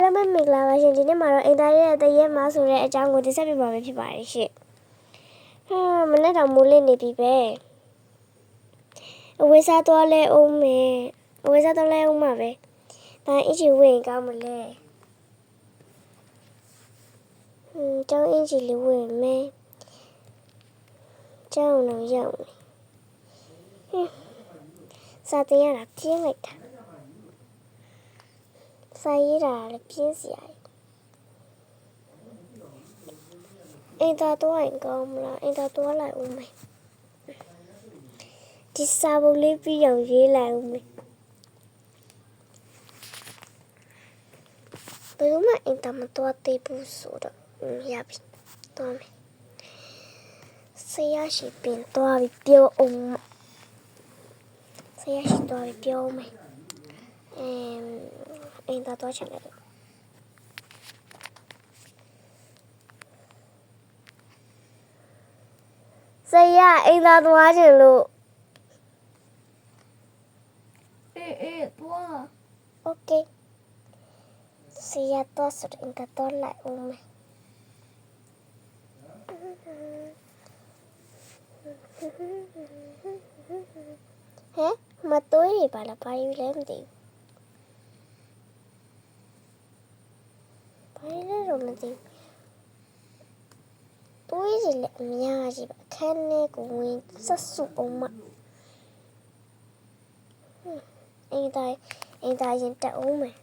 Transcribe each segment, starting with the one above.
အားလုံးပဲမင်္ဂလာပါရှင်ဒီနေ့မှာတော့အင်တာနက်တရက်မှာဆိုတဲ့အကြောင်းကိုတင်ဆက်ပြပါမယ်ဖြစ်ပါတယ်ရှင်ဟာမနေ့တော့မိုးလင်းနေပြီပဲအဝေးစားသွားလဲအောင်မယ်အဝေးစားသွားလဲအောင်မှာပဲဒါအင်ဂျီဝင်ကောင်းမလဲဟွန်းကျောင်းအင်ဂျီလေးဝင်မယ်ကျောင်းတော့ရောက်နေဟွန်းစာတင်ရတာပြင်းလိုက်တာ စာရေးတာလည်းပြင်းစရာကြီးအိမ်သာတော့ရင်ကောင်းမလားအိမ်သာတော့လိုက်ဦးမယ်ဒီစာပုတ်လေးပြီးအောင်ရေးလိုက်ဦးမယ်ဘယ်လိုမှအိမ်သာမတော့သေးဘူးဆိုတော့อืมရပြီတော့မယ်ဆရာ 哎，那多少钱来着？ဇေယအိမ်သာသွားခြင်းလို့အေးအေးသွား Okay ဇေယသွားဆိုရင်ကတော့လိုက်ဦးမယ်ဟဲ့မတော်ရပါလားပါရီလည်းမသိဘူး လဲတော့မသိဘူးတွေးစီလည်းအများကြီးပါအခန်းထဲကိုဝင်ဆက်စုအောင်မအင်းတိုင်းအင်းတိုင်းရင်တက်အောင်မယ်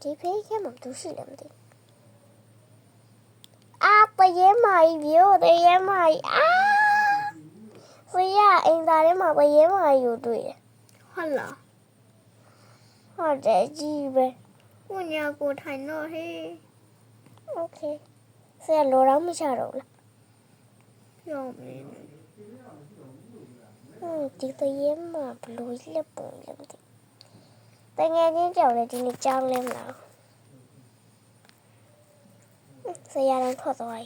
ဒီဖေးကမှသူရှိလည်းမသိဘူးအာတရေမာကြီးပြိုတရေမာကြီးအာဆရာအင်းသားထဲမှာတရေမာကြီးကိုတွေ့တယ်ဟုတ်လားဟုတ်တယ်ကြီးပဲ ကိုညာကိုထိုင်တော့ဟေး โอเคဆရာလောတော့မချတော့ဘူးလား ပြောမင်း ဟွန်းဒီတရေမာဘလို့လက်ပုံလည်းမသိတငယ်ချင်းကြောက်လေဒီနေ့ကြောင်းလဲမလားဆရာလည်းထွက်သွားပြီ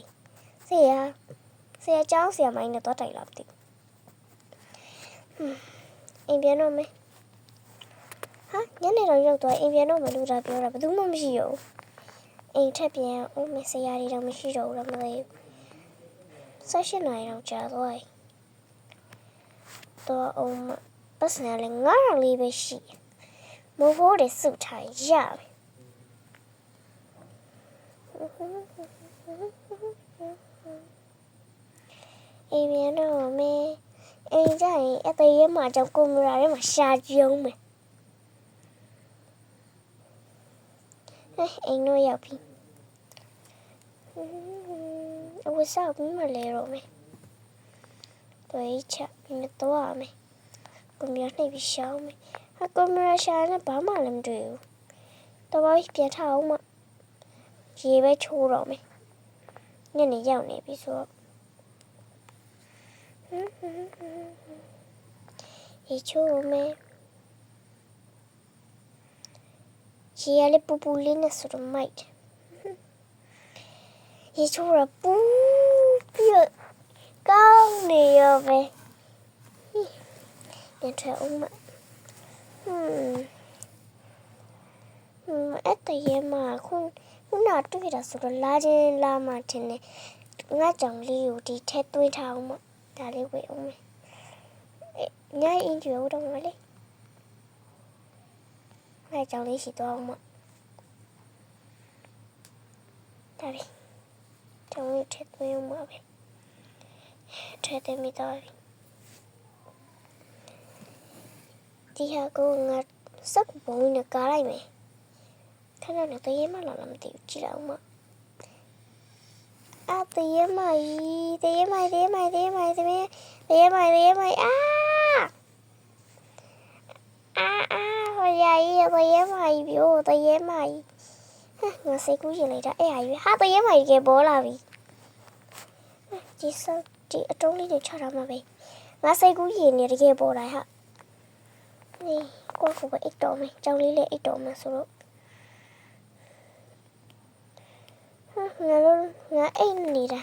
ဆရာဆရာကြောင်းဆရာမိုင်းနဲ့တော့တိုက်လာမသိဘူးဟွန်းအိမ်ပြန်တော့မယ် ဟာညနေတော့ရောက်သွားအိမ်ပြန်တော့မလို့တာပြောတာဘယ်သူမှမရှိတော့ဘူးအိမ်ထက်ပြန်အောင်မဆရာတွေတော့မရှိတော့ဘူးတော့မသိဘူးဆက်ရှင်နိုင်တော့ကြာသွားပြီတော့အောင်မပတ်စံလည်းငါးရောင်လေးပဲရှိတယ်မိုးဖိုးတွေစုထားရမယ်အိမ်ပြန်တော့မယ်အိမ်ကြရင်အသေးရမှာကြောင့်ကွန်ပျူတာထဲမှာရှာကြုံမယ် အိမ်တော့ရောက်ပြီအဝတ်စားပြီးမှလဲတော့မယ်တွေ့ချပြီးတော့ရမယ်ကွန်ပျူတာနှိပ်ပြီးရှောင်းမယ်ဟာကွန်ပျူတာရှာနေဘာမှလည်းမတွေ့ဘူးတော့ဘာပြန်ထအောင်မရေပဲချိုးတော့မယ်ညနေရောက်နေပြီဆိုတော့ရေချိုးမယ် ရေရလေးပူပူလေးနဲ့ဆိုတော့မိုက်တယ်ရေချိုးရပူပြီးတော့ကောင်းနေရောပဲညထဲအောင်မဟွန်းဟွန်းအဲ့တရေမှာခုခုန တွေ့တာဆိုတော့လာချင်းလာမှထင်တယ်ငါကြောင့်လေးကိုဒီထဲသွင်းထားအောင်မဒါလေးဝေအောင်မယ်ညအင်ဂျီဦးတော့မလေးအဲကြောင့်လေးရှိတော့မှဒါပြီကျောင်းလေးထည့်သွင်းမှာပဲထည့်တယ်မိတော့ပြီဒီဟာကိုငါစက်ဘုံနဲ့ကားလိုက်မယ်ခဏနဲ့တရေမလာလားမသိဘူးကြည့်တော့မှအာတရေမကြီးတရေမကြီးတရေမကြီးတရေမကြီးတရေမကြီးတရေမကြီးအာအာအာဟို ရာကြီးတရေမကြီးပြိုတရေမကြီးဟမ်ငါစိတ်ကူးရင်လိုက်တာအဲ့ဟာကြီးဟာတရေမကြီးကပေါ်လာပြီဒီစက်ဒီအတုံးလေးတွေချထားမှာပဲငါစိတ်ကူးရင်နေတကယ်ပေါ်လာဟာဒီကိုကိုပဲအိတ်တော်မယ်ကြောင်လေးလည်းအိတ်တော်မယ်ဆိုတော့ဟမ်ငါတို့ငါအိတ်နေတာ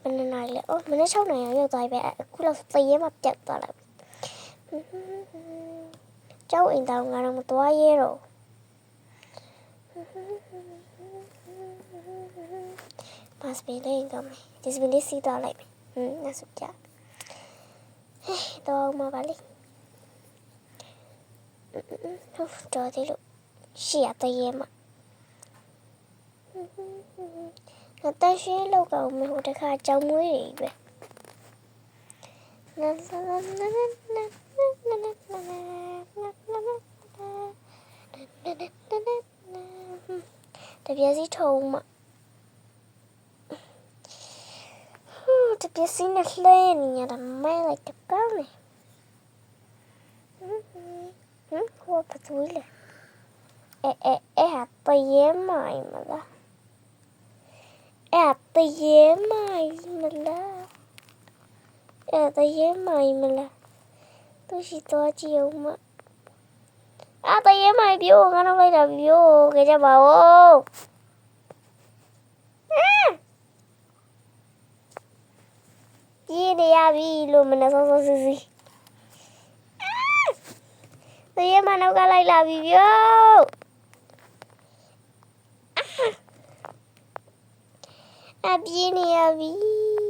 ဘယ်နှစ်နာရီလဲအော်မနေ့6နာရီရောက်သွားပြီပဲအခုလောက်တရေမပြတ်သွားလိုက် ကျောင်းအိမ်တောင်ငါတော့မသွားရဲတော့ပါစပင်းလေးကောင်းမယ်ဒီစပင်းလေးစီးသွားလိုက်မယ်ဟွန်းငါစုကြဟဲ့တော့မပါလိဟုတ်တော့ဒီလိုရှီရတရေမှာငါတန်ရှင်းလောက်ကောင်မဟိုတခါကြောင်မွေးတွေပဲ Тобі я зійшов. Тобі сильно хлинення, там мелить тапками. Хлопець Виля. Е-е-е, поємай мене. Е, поємай мене. အဲအဲအဲဟာတရေမိုင်မလားအဲဟာတရေမိုင်မလားအဲတရေမိုင်မလားသူရှိတော့ကြည့်အောင်မအာတရေမိုင်ပြောငါတော့လိုက်တာပြောကြကြပါဦးပြေးနေရပြီလို့မနဲ့ဆောဆောစီစီတရေမနောက်ကလိုက်လာပြီပြောအပြေးနေရပြီ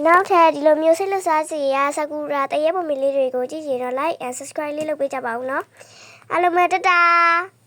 နောက်ထပ်ဒီလိုမျိုးစိတ်လှစားစီရဆကူရာတရေပုံမီလေးတွေကိုကြည့်ရင်တော့ like and subscribe လေးလုပ်ပေးကြပါဦးနော်အားလုံးပဲတတား